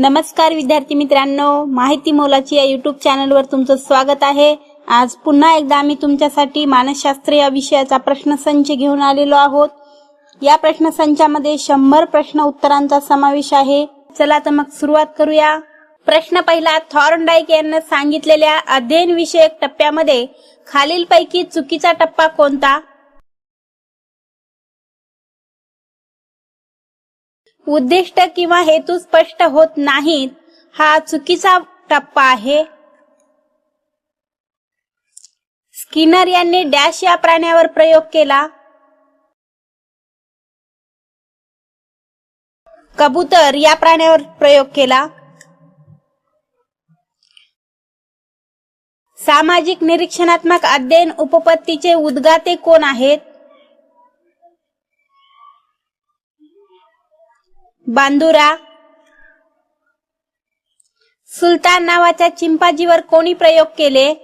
नमस्कार विद्यार्थी मित्रांनो माहिती मोलाची या युट्यूब चॅनलवर तुमचं स्वागत आहे. आज पुन्हा एकदा आम्ही तुमच्यासाठी मानसशास्त्र या विषयाचा प्रश्नसंच घेऊन आलेलो आहोत. या प्रश्नसंचामध्ये शंभर प्रश्न उत्तरांचा समावेश आहे. चला तर मग सुरुवात करूया. प्रश्न पहिला थॉर्नडाईक यांना सांगितलेल्या अध्ययन विषयक टप्प्यामध्ये खालीलपैकी चुकीचा टप्पा कोणता? उद्दिष्ट किंवा हेतू स्पष्ट होत नाहीत हा चुकीचा टप्पा आहे. स्किनर यांनी डॅश या प्राण्यावर प्रयोग केला. कबूतर या प्राण्यावर प्रयोग केला. सामाजिक निरीक्षणात्मक अध्ययन उपपत्तीचे उद्गाते कोण आहेत? बांदुरा. सुलतान नावाच्या चिंपाजीवर कोणी प्रयोग केले?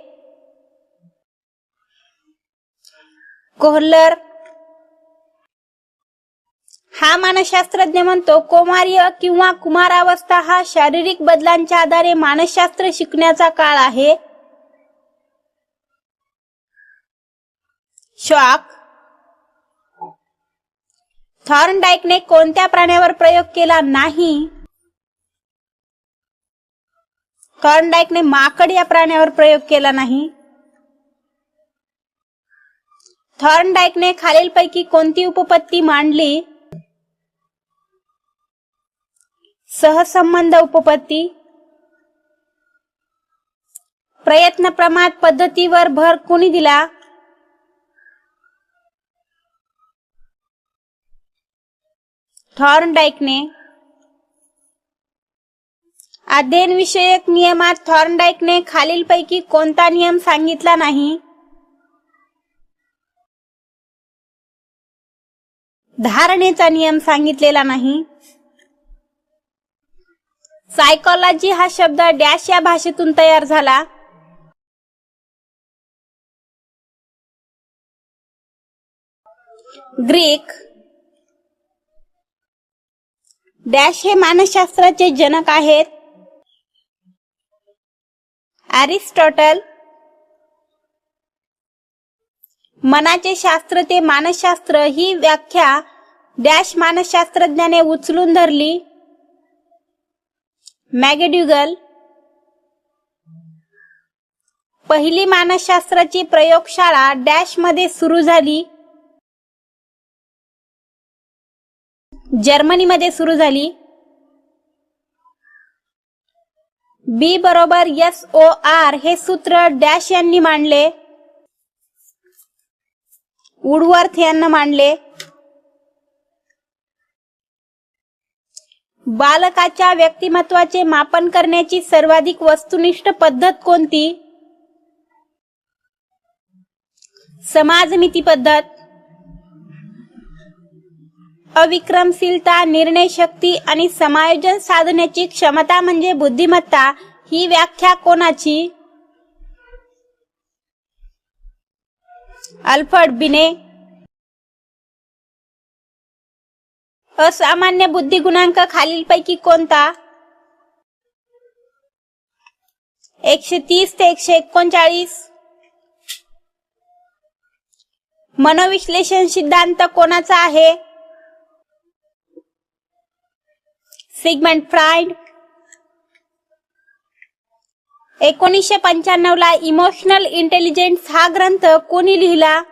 कोहलर. हा मानसशास्त्रज्ञ म्हणतो कोमार्य किंवा कुमारावस्था हा शारीरिक बदलांच्या आधारे मानसशास्त्र शिकण्याचा काळ आहे. शॉक. थॉर्नडाईकने कोणत्या प्राण्यावर प्रयोग केला नाही? थॉर्नडाईकने माकड या प्राण्यावर प्रयोग केला नाही. थॉर्नडाईकने खालीलपैकी कोणती उपपत्ती मांडली? सहसंबंध उपपत्ती. प्रयत्न प्रमाद पद्धतीवर भर कोणी दिला? थॉर्नडाईकने. अध्ययनविषयक नियमात थॉर्नडाईकने खालीलपैकी कोणता नियम सांगितला नाही? धारणेचा नियम सांगितलेला नाही. सायकॉलॉजी हा शब्द डॅश या भाषेतून तयार झाला. ग्रीक डॅश हे मानसशास्त्राचे जनक आहेत. अरिस्टॉटल मनाचे शास्त्र ते मानसशास्त्र ही व्याख्या डॅश मानसशास्त्रज्ञाने उचलून धरली. मॅगेड्युगल पहिली मानसशास्त्राची प्रयोगशाळा डॅशमध्ये सुरू झाली. जर्मनीमध्ये सुरू झाली. बी बरोबर एस ओ आर हे सूत्र डॅश यांनी मांडले. वुडवर्थ यांना मांडले. बालकाच्या व्यक्तिमत्वाचे मापन करण्याची सर्वाधिक वस्तुनिष्ठ पद्धत कोणती? समाजमिती पद्धत. अविक्रमशीलता निर्णय शक्ती आणि समायोजन साधण्याची क्षमता म्हणजे बुद्धिमत्ता ही व्याख्या कोणाची? अल्फर्ड बिने. असामान्य बुद्धिगुणांक खालीलपैकी कोणता? एकशे तीस ते एकशे एकोणचाळीस. मनोविश्लेषण सिद्धांत कोणाचा आहे? सिगमंड फ्राईड एकोणीसशे पंच्याण्णव ला इमोशनल इंटेलिजन्स हा ग्रंथ कोणी लिहिला?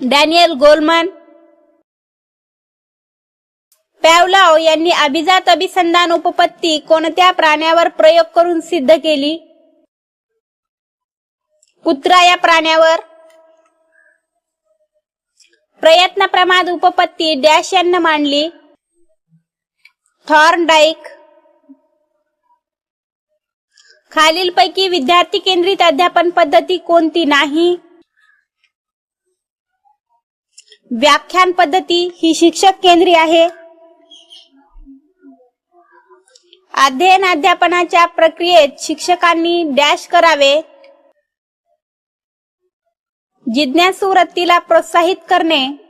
डॅनियल गोलमन पॅवलाव यांनी अभिजात अभिसंधान उपपत्ती कोणत्या प्राण्यावर प्रयोग करून सिद्ध केली? कुत्रा या प्राण्यावर. प्रयत्न प्रमाद उपपत्ती डॅश यांना मांडली थॉर्नडाईक. खालीलपैकी विद्यार्थी केंद्रित अध्यापन पद्धती कोणती नाही? व्याख्यान पद्धती ही शिक्षक केंद्री आहे. अध्ययन अध्यापनाच्या प्रक्रियेत शिक्षकांनी डॅश करावे. जिज्ञासू वृत्तीला प्रोत्साहित करणे.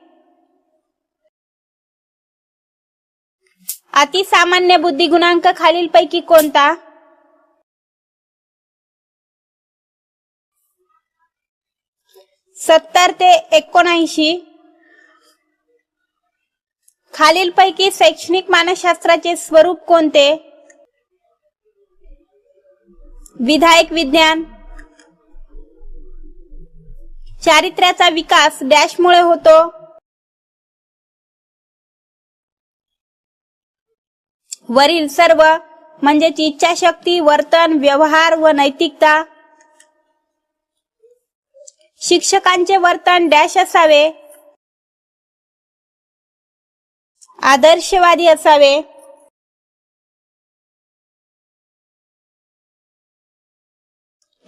अतिसामान्य बुद्धिगुणांक खालीलपैकी कोणता? सत्तर ते एकोणऐंशी. खालीलपैकी शैक्षणिक मानसशास्त्राचे स्वरूप कोणते? विधायक विज्ञान. चारित्र्याचा विकास डॅशमुळे होतो. वरील सर्व म्हणजेच इच्छाशक्ती वर्तन व्यवहार व नैतिकता. शिक्षकांचे वर्तन डॅश असावे. आदर्शवादी असावे.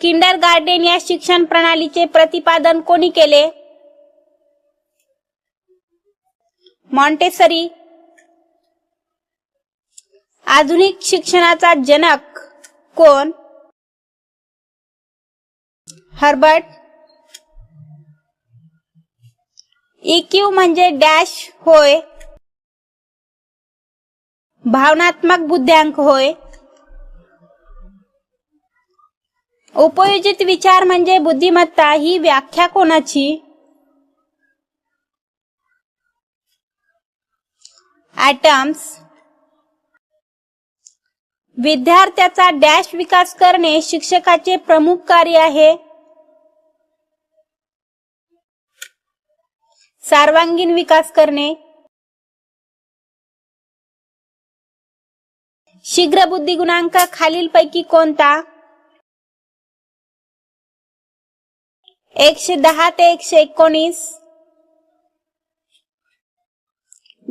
किंडर गार्डन या शिक्षण प्रणालीचे प्रतिपादन कोणी केले? मॉन्टेसरी आधुनिक शिक्षणाचा जनक कोण? हर्बर्ट इक्यू म्हणजे डॅश होय. भावनात्मक बुद्ध्यांक होय. उपयोजित विचार म्हणजे बुद्धिमत्ता ही व्याख्या कोणाची? ॲटम्स विद्यार्थ्याचा डॅश विकास करणे शिक्षकाचे प्रमुख कार्य आहे. सर्वांगीण विकास करणे. शीघ्र बुद्धी गुणांक खालीलपैकी कोणता? एकशे दहा ते एकशे एकोणीस.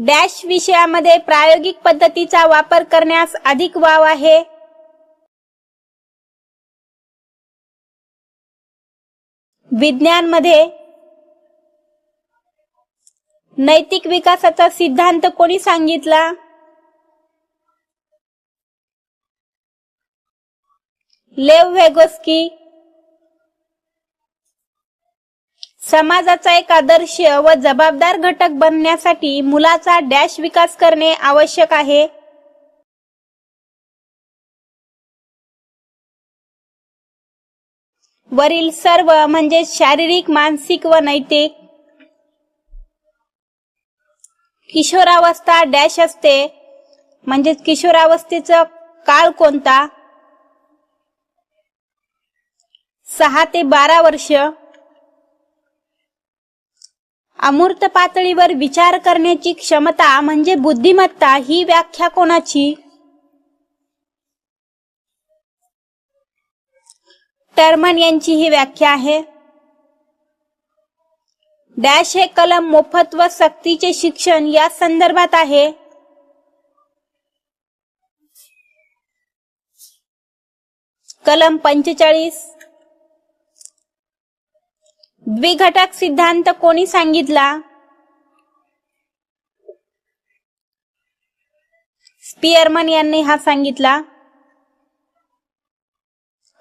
डॅश विषयामध्ये प्रायोगिक पद्धतीचा वापर करण्यास अधिक वाव आहे. विज्ञानमध्ये नैतिक विकासाचा सिद्धांत कोणी सांगितला? लेव व्हेगोस्की समाजाचा एक आदर्श व जबाबदार घटक बनण्यासाठी मुलाचा डॅश विकास करणे आवश्यक आहे. वरील सर्व म्हणजे शारीरिक मानसिक व नैतिक किशोरावस्था डॅश असते. म्हणजे किशोरावस्थेचा काळ कोणता? सहा ते बारा वर्ष. अमूर्त पातळीवर विचार करण्याची क्षमता म्हणजे बुद्धिमत्ता ही व्याख्या कोणाची? टर्मन यांची ही व्याख्या आहे. डॅश हे कलम मोफत व सक्तीचे शिक्षण या संदर्भात आहे. कलम पंचेचाळीस द्विघटक सिद्धांत कोणी सांगितला? स्पियरमन यांनी हा सांगितला.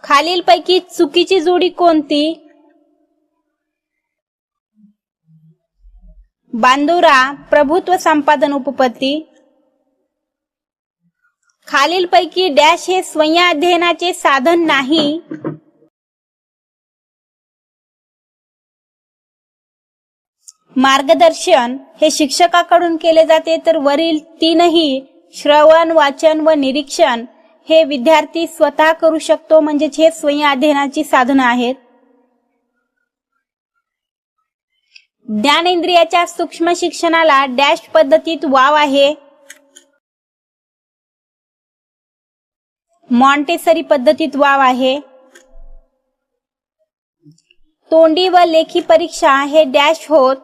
खालीलपैकी चुकीची जोडी कोणती? बांदुरा प्रभुत्व संपादन उपपत्ती. खालीलपैकी डॅश हे स्वयं अध्ययनाचे साधन नाही. मार्गदर्शन हे शिक्षकाकडून केले जाते. तर वरील तीनही श्रवण वाचन व निरीक्षण हे विद्यार्थी स्वतः करू शकतो. म्हणजेच हे स्वयं अध्ययनाची साधनं आहेत. ज्ञानेंद्रियाच्या सूक्ष्म शिक्षणाला डॅश पद्धतीत वाव आहे. मॉन्टेसरी पद्धतीत वाव आहे. तोंडी व लेखी परीक्षा हे डॅश होत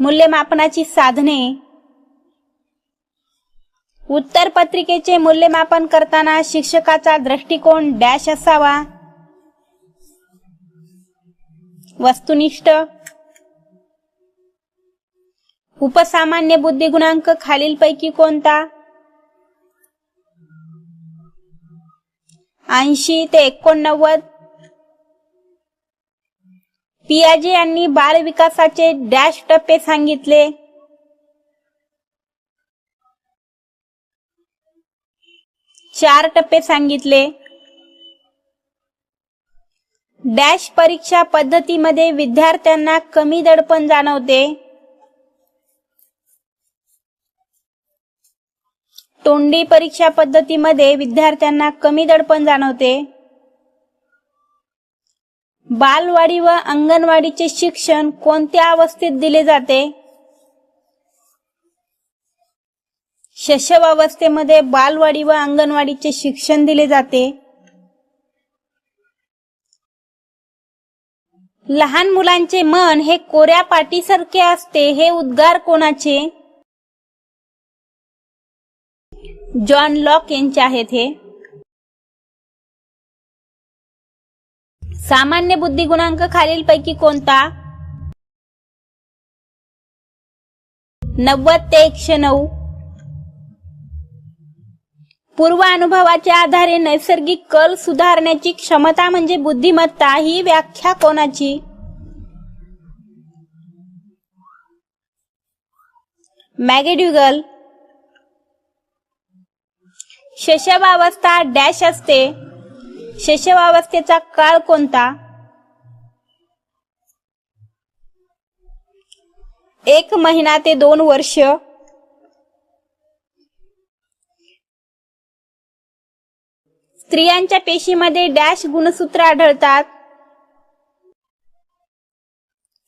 मूल्यमापनाची साधने. उत्तर पत्रिकेचे मूल्यमापन करताना शिक्षकाचा दृष्टिकोन डॅश असावा. वस्तुनिष्ठ. उपसामान्य बुद्धिगुणांक खालीलपैकी कोणता? ऐंशी ते एकोणनव्वद. पियाजी यांनी बाल विकासाचे डॅश टप्पे सांगितले. चार टप्पे सांगितले. डॅश परीक्षा पद्धतीमध्ये विद्यार्थ्यांना कमी दडपण जाणवते. तोंडी परीक्षा पद्धतीमध्ये विद्यार्थ्यांना कमी दडपण जाणवते. बालवाडी व अंगणवाडीचे शिक्षण कोणत्या अवस्थेत दिले जाते? शैशवावस्थेमध्ये बालवाडी व अंगणवाडीचे शिक्षण दिले जाते. लहान मुलांचे मन हे कोऱ्या पाटीसारखे असते हे उद्गार कोणाचे? जॉन लॉक यांचे आहेत हे. सामान्य बुद्धी गुणांक खालीलपैकी कोणता? नव्वद ते एकशे नऊ. पूर्व अनुभवाच्या आधारे नैसर्गिक कल सुधारण्याची क्षमता म्हणजे बुद्धिमत्ता ही व्याख्या कोणाची? मॅगेड्युगल शैशवावस्था डॅश असते. शैशवावस्थेचा काळ कोणता? एक महिना ते दोन वर्ष. स्त्रियांच्या पेशीमध्ये डॅश गुणसूत्र आढळतात.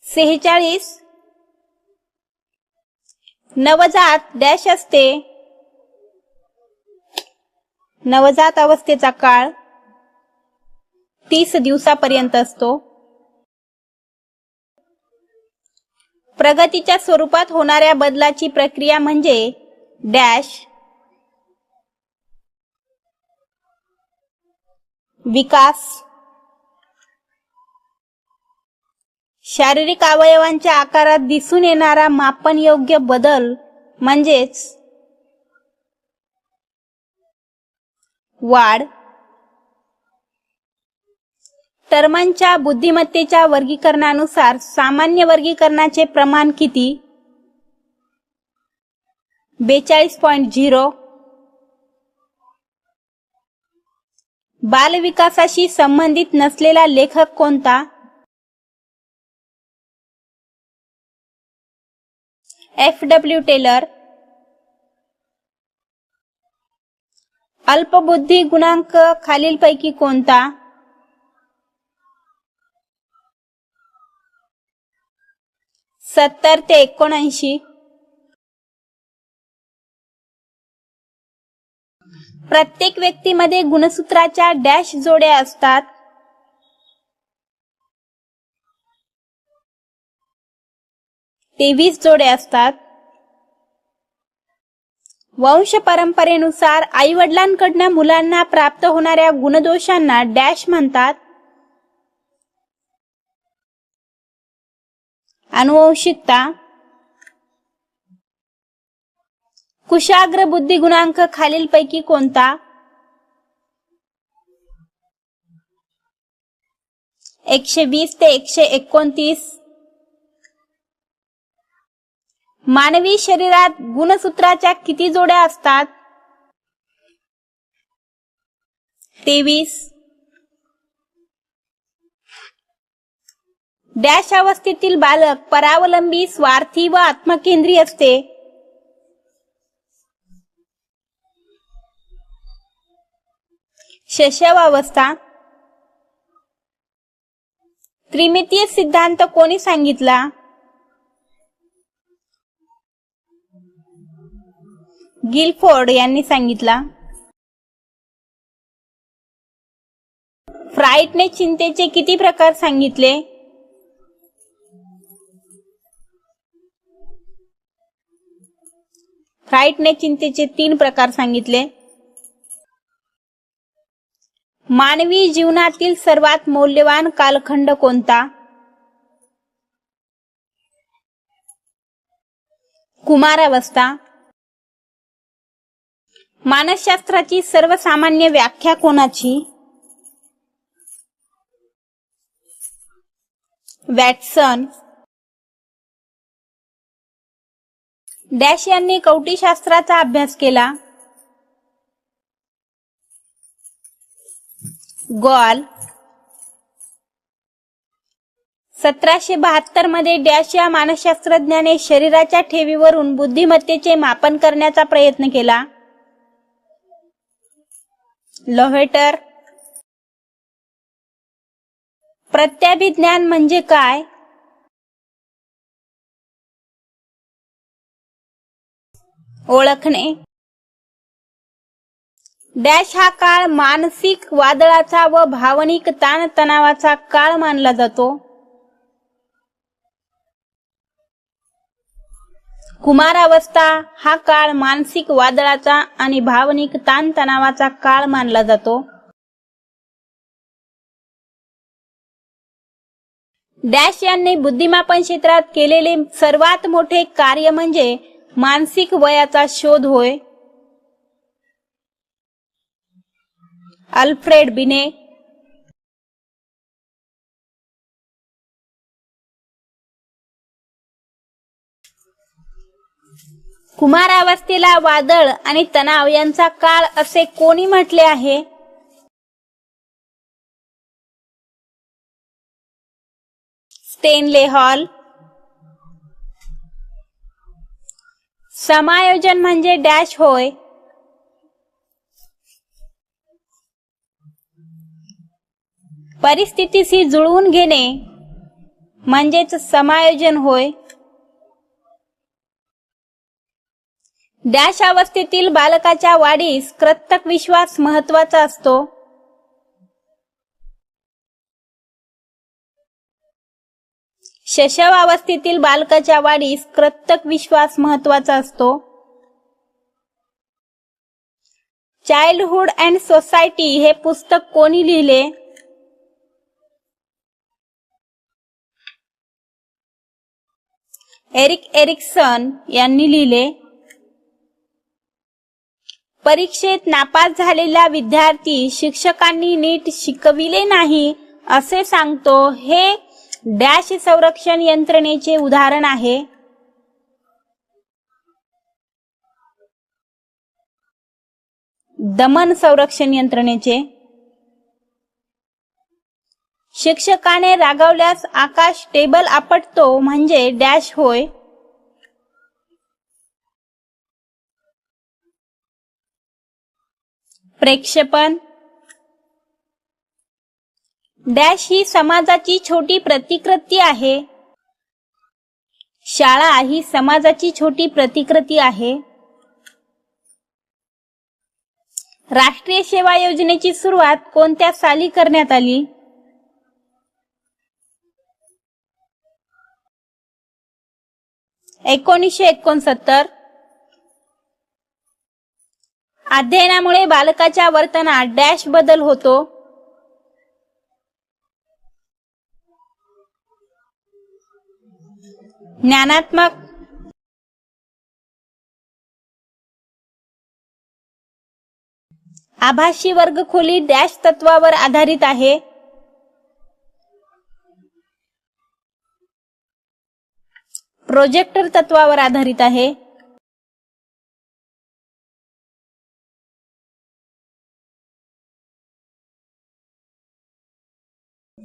सेहेचाळीस. नवजात डॅश असते. नवजात अवस्थेचा काळ. तीस दिवसापर्यंत असतो. प्रगतीच्या स्वरूपात होणाऱ्या बदलाची प्रक्रिया म्हणजे डॅश विकास शारीरिक अवयवांच्या आकारात दिसून येणारा मापन योग्य बदल म्हणजेच वाढ टर्मांच्या बुद्धिमत्तेच्या वर्गीकरणानुसार सामान्य वर्गीकरणाचे प्रमाण किती? बेचाळीस पॉइंट झिरो. बालविकासाशी संबंधित नसलेला लेखक कोणता? F W teller. अल्पबुद्धी गुणांक खालीलपैकी कोणता? सत्तर ते एकोणऐंशी. प्रत्येक व्यक्तीमध्ये गुणसूत्राच्या डॅश जोड्या असतात. तेवीस जोड्या असतात. वंश परंपरेनुसार आई वडिलांकडनं मुलांना प्राप्त होणाऱ्या गुणदोषांना डॅश म्हणतात. अनुवंशिकता कुशाग्र बुद्धी गुणांक खालीलपैकी कोणता एकशे वीस ते एकशे एकोणतीस मानवी शरीरात गुणसूत्राच्या किती जोड्या असतात तेवीस डॅश अवस्थेतील बालक परावलंबी स्वार्थी व आत्मकेंद्री असते. शैशवावस्था त्रिमितीय सिद्धांत कोणी सांगितला? गिलफोर्ड यांनी सांगितला. फ्राईटने चिंतेचे किती प्रकार सांगितले? फ्राईटने चिंतेचे तीन प्रकार सांगितले. मानवी जीवनातील सर्वात मौल्यवान कालखंड कोणता? कुमारावस्था. मानसशास्त्राची सर्वसामान्य व्याख्या कोणाची? वॅटसन. डॅश यांनी कवटीशास्त्राचा अभ्यास केला. गॉल. सतराशे बहात्तरमध्ये डॅश या मानसशास्त्रज्ञाने शरीराच्या ठेवीवरून बुद्धिमत्तेचे मापन करण्याचा प्रयत्न केला. लोहेटर प्रत्याभिज्ञान म्हणजे काय? ओळखणे. डॅश हा काळ मानसिक वादळाचा व भावनिक ताणतणावाचा काळ मानला जातो. कुमारावस्था हा काळ मानसिक वादळाचा आणि भावनिक ताणतणावाचा काळ मानला जातो. डॅश यांनी बुद्धिमापन क्षेत्रात केलेले सर्वात मोठे कार्य म्हणजे मानसिक वयाचा शोध होय. अल्फ्रेड बिने कुमारावस्थेला वादळ आणि तणाव यांचा काळ असे कोणी म्हटले आहे? स्टेनले हॉल समायोजन म्हणजे डॅश होय. परिस्थितीशी जुळवून घेणे म्हणजेच समायोजन होय. डॅश अवस्थेतील बालकाच्या वाढीस कृतक विश्वास महत्त्वाचा असतो. शशवावस्थेतील बालकाच्या वाढीस कृतक विश्वास महत्त्वाचा असतो. चाइल्डहुड अँड सोसायटी हे पुस्तक कोणी लिहिले? एरिक एरिक्सन यांनी लिहिले. परीक्षेत नापास झालेला विद्यार्थी शिक्षकांनी नीट शिकविले नाही असे सांगतो हे डॅश संरक्षण यंत्रणेचे उदाहरण आहे. दमन संरक्षण यंत्रणेचे. शिक्षकाने रागावल्यास आकाश टेबल आपटतो म्हणजे डॅश होय. प्रेक्षेपण. डॅश ही समाजाची छोटी प्रतिकृती आहे. शाळा ही समाजाची छोटी प्रतिकृती आहे. राष्ट्रीय सेवा योजनेची सुरुवात कोणत्या साली करण्यात आली? एकोणीसशे एकोणसत्तर. अध्ययनामुळे बालकाच्या वर्तनात डॅश बदल होतो. ज्ञानात्मक आभासी वर्गखोली डॅश तत्वावर आधारित आहे. प्रोजेक्टर तत्वावर आधारित आहे.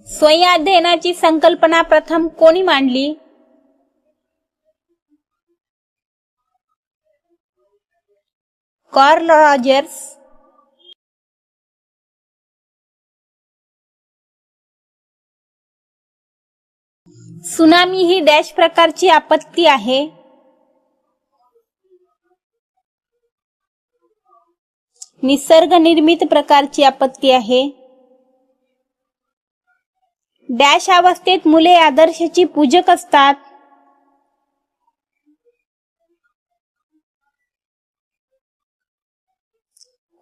स्वयं अध्ययनाची संकल्पना प्रथम कोणी मांडली? Carl Rogers. सुनामी ही डॅश प्रकारची आपत्ती आहे. निसर्ग निर्मित प्रकारची आपत्ती आहे. डॅश अवस्थेत मुले आदर्शाची पूजक असतात.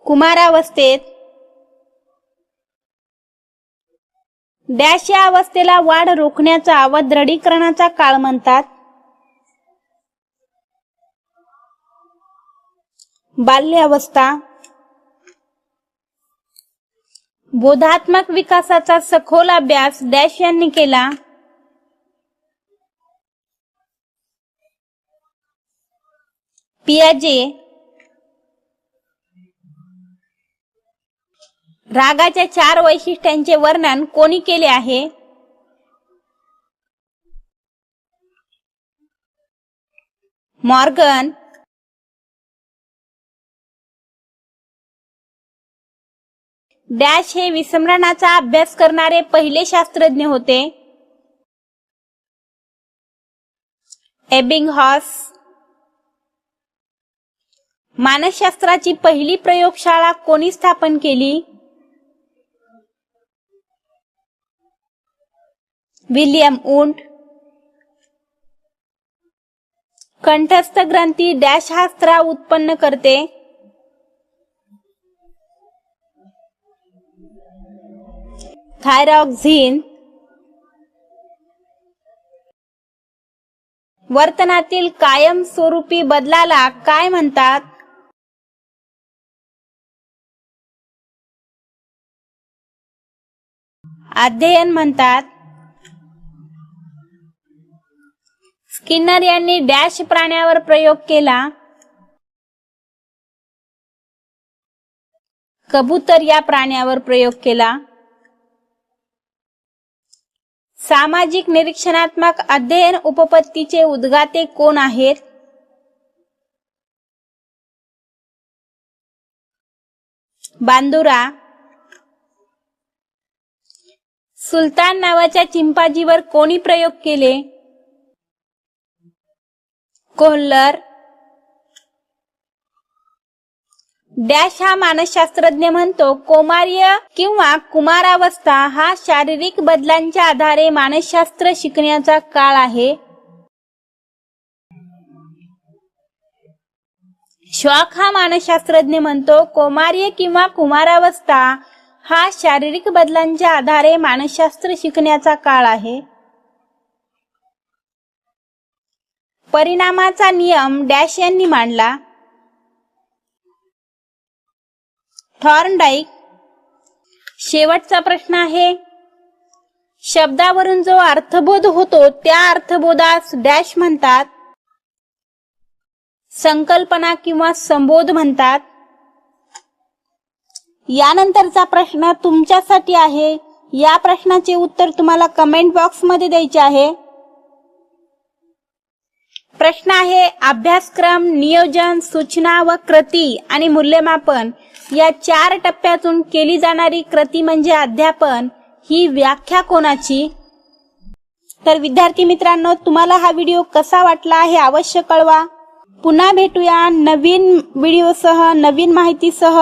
कुमारावस्थेत डॅश या अवस्थेला वाढ रोखण्याचा व दृढीकरणाचा काळ म्हणतात. बाल्यावस्था बोधात्मक विकासाचा सखोल अभ्यास डॅश यांनी केला. पियाजे रागाच्या चार वैशिष्ट्यांचे वर्णन कोणी केले आहे? मॉर्गन. डॅश हे विस्मरणाचा अभ्यास करणारे पहिले शास्त्रज्ञ होते. एबिंगहॉस. मानसशास्त्राची पहिली प्रयोगशाळा कोणी स्थापन केली? विल्यम उंट कंठस्थ ग्रंथी डॅश हा स्त्राव उत्पन्न करते. थायरॉक्झिन. वर्तनातील कायमस्वरूपी बदलाला काय म्हणतात? अध्ययन म्हणतात स्किनर यांनी डॅश प्राण्यावर प्रयोग केला. कबूतर या प्राण्यावर प्रयोग केला. सामाजिक निरीक्षणात्मक अध्ययन उपपत्तीचे उद्गाते कोण आहेत? बांदुरा. सुलतान नावाच्या चिंपाजीवर कोणी प्रयोग केले? कोहलर. डॅश हा मानसशास्त्रज्ञ म्हणतो. कोमार्य किंवा कुमारावस्था हा शारीरिक बदलांच्या आधारे मानसशास्त्र शिकण्याचा काळ आहे. श्वाक हा मानसशास्त्रज्ञ म्हणतो. कोमार्य किंवा कुमारावस्था हा शारीरिक बदलांच्या आधारे मानसशास्त्र शिकण्याचा काळ आहे. परिणामाचा नियम डॅश यांनी मांडला. थॉर्नडाईक शेवटचा प्रश्न आहे. शब्दावरून जो अर्थबोध होतो त्या अर्थबोधास डॅश म्हणतात. संकल्पना किंवा संबोध म्हणतात. यानंतरचा प्रश्न तुमच्यासाठी आहे. या प्रश्नाचे उत्तर तुम्हाला कमेंट बॉक्समध्ये द्यायचे आहे. प्रश्न आहे अभ्यासक्रम नियोजन सूचना व कृती आणि मूल्यमापन. या चार टप्प्यातून केली जाणारी कृती म्हणजे अध्यापन. ही व्याख्या कोणाची? तर विद्यार्थी मित्रांनो तुम्हाला हा व्हिडिओ कसा वाटला हे अवश्य कळवा. पुन्हा भेटूया नवीन व्हिडिओसह नवीन माहितीसह.